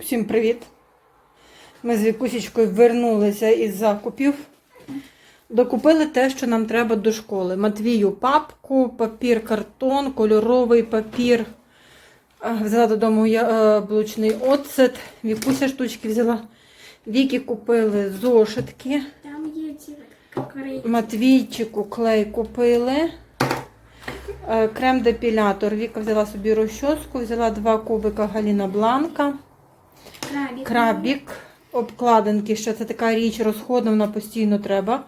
Всім привіт! Ми з Вікусічкою вернулися із закупів. Докупили те, що нам треба до школи. Матвію папку, папір, картон, кольоровий папір. Взяла додому я е, блучний оцет. Вікуся штучки взяла. Віки купили зошитки. Там є ці кокори. Матвійчику клей купили. Е, Крем-депілятор. Віка взяла собі розчоску, взяла два кубика Галіна Бланка. Крабік. Крабік, обкладинки, ще це така річ розходна, вона постійно треба.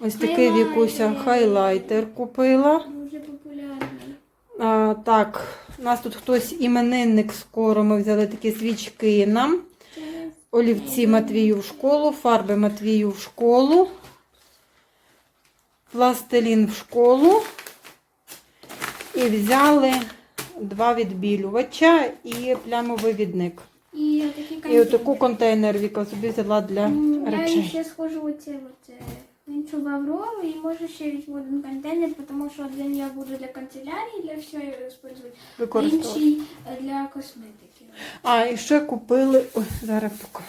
Ось такий Хайлайтер. вікуся хайлайтер купила. Дуже популярний. А, так, у нас тут хтось іменинник скоро. Ми взяли такі свічки нам. Олівці Матвію в школу, фарби Матвію в школу, пластилін в школу. І взяли два відбілювача і плямовий відник. І такі І отаку контейнер Віка собі взяла для Я речей. ще схожу оце от, е, іншу в і може ще візьму один контейнер, тому що один я буду для канцелярії, для всього використовувати, Використовувати. інший е, для косметики. А, і ще купили. Ой, зараз покажу.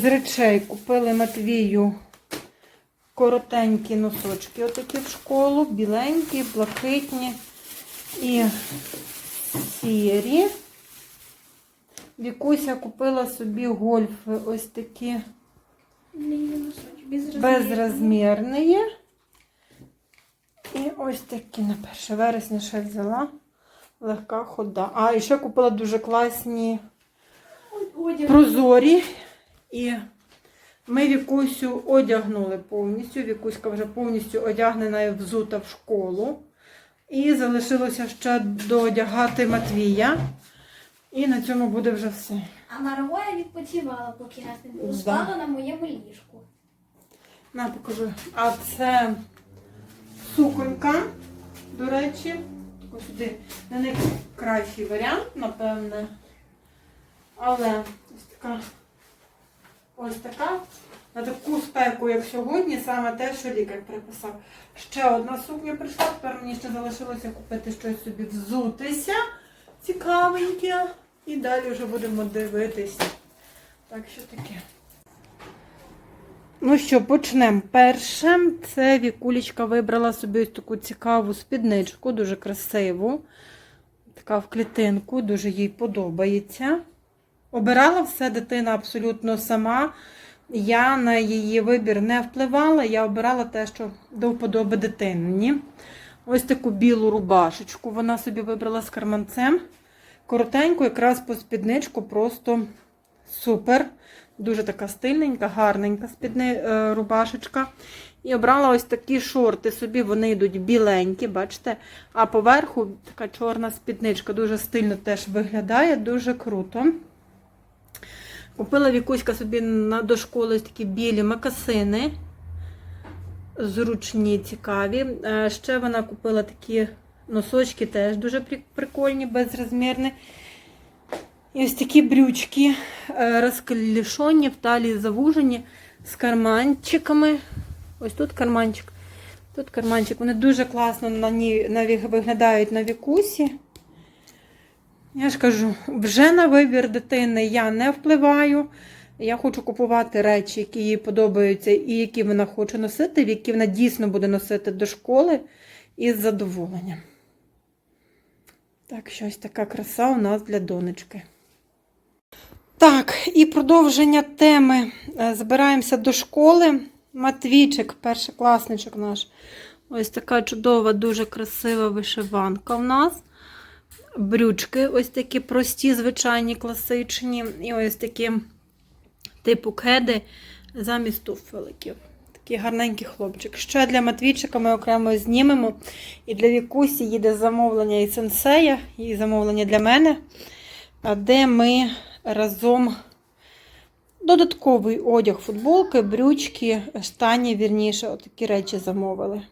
З речей купили Матвію коротенькі носочки, отакі в школу, біленькі, блакитні і сірі. Вікуся купила собі гольфи ось такі безрозмірні. І ось такі на 1 вересня ще взяла. Легка хода. А, і ще купила дуже класні Одяг. прозорі. І ми Вікусю одягнули повністю. Вікуська вже повністю одягнена і взута в школу. І залишилося ще доодягати Матвія. І на цьому буде вже все. А Марго я відпочивала, поки нас не було. Да. Спала на моєму ліжку. На, покажу. А це суконька, до речі. Ось сюди. Не найкращий варіант, напевне. Але ось така. Ось така. На таку спеку, як сьогодні, саме те, що лікар приписав. Ще одна сукня прийшла, тепер мені ще залишилося купити щось собі взутися. Цікавеньке. І далі вже будемо дивитися. Так що таке. Ну що, почнемо. Першим це Вікулічка вибрала собі ось таку цікаву спідничку, дуже красиву. Така в клітинку, дуже їй подобається. Обирала все дитина абсолютно сама. Я на її вибір не впливала, я обирала те, що до вподоби дитині. Ось таку білу рубашечку вона собі вибрала з карманцем. Коротеньку, якраз по спідничку, просто супер. Дуже така стильненька, гарненька спідни, е, рубашечка. І обрала ось такі шорти. Собі вони йдуть біленькі, бачите? А поверху така чорна спідничка. Дуже стильно теж виглядає, дуже круто. Купила Вікуська собі до школи такі білі макасини. Зручні, цікаві. Е, Ще вона купила такі носочки, теж дуже прикольні, безрозмірні. І ось такі брючки е, розклішені, в талії завужені, з карманчиками. Ось тут карманчик. Тут карманчик. Вони дуже класно на ній виглядають на вікусі. Я ж кажу, вже на вибір дитини я не впливаю. Я хочу купувати речі, які їй подобаються і які вона хоче носити, які вона дійсно буде носити до школи із задоволенням. Так, що ось така краса у нас для донечки. Так, і продовження теми. Е, Збираємося до школи. Матвійчик, першокласничок наш. Ось така чудова, дуже красива вишиванка в нас. Брючки ось такі прості, звичайні, класичні. І ось такі типу кеди замість туфеликів. Такий гарненький хлопчик. Ще для Матвійчика ми окремо знімемо. І для Вікусі їде замовлення і сенсея, і замовлення для мене, де ми разом додатковий одяг, футболки, брючки, штані, вірніше, отакі речі замовили.